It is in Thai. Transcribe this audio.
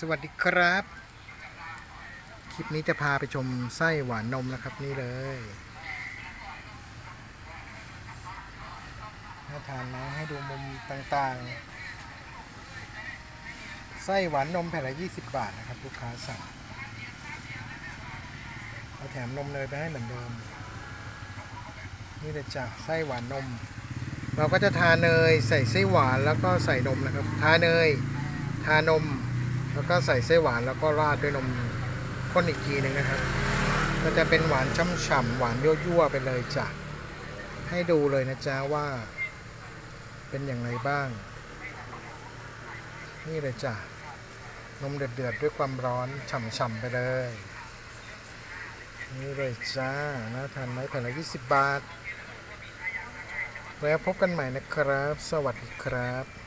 สวัสดีครับ คลิปนี้จะพาไปชมไส้หวานนมนะครับนี่เลยน่าทานนะให้ดูมุมต่างๆ ไส้หวานนมแผ่นละ 20 บาทนะครับ ลูกค้าสั่งเอาแถมนมเนยไปให้เหมือนเดิม นี่เลยจ้ะไส้หวานนม เราก็จะทาเนยใส่ไส้หวานแล้วก็ใส่นมนะครับ ทาเนย ทานม แล้วก็ใส่ไส้หวานแล้วก็ราดด้วยนมข้นอีกทีหนึ่งนะครับ ก็จะเป็นหวานช่ำๆหวานยั่วๆไปเลยจ้ะให้ดูเลยนะจ๊ะว่า เป็นอย่างไรบ้าง นี่เลยจ้ะนมเดือดๆด้วยความร้อนฉ่ำๆไปเลย นี่เลยจ้าน่าทานไหมแผ่นละ20 บาท แล้วพบกันใหม่นะครับ สวัสดีครับ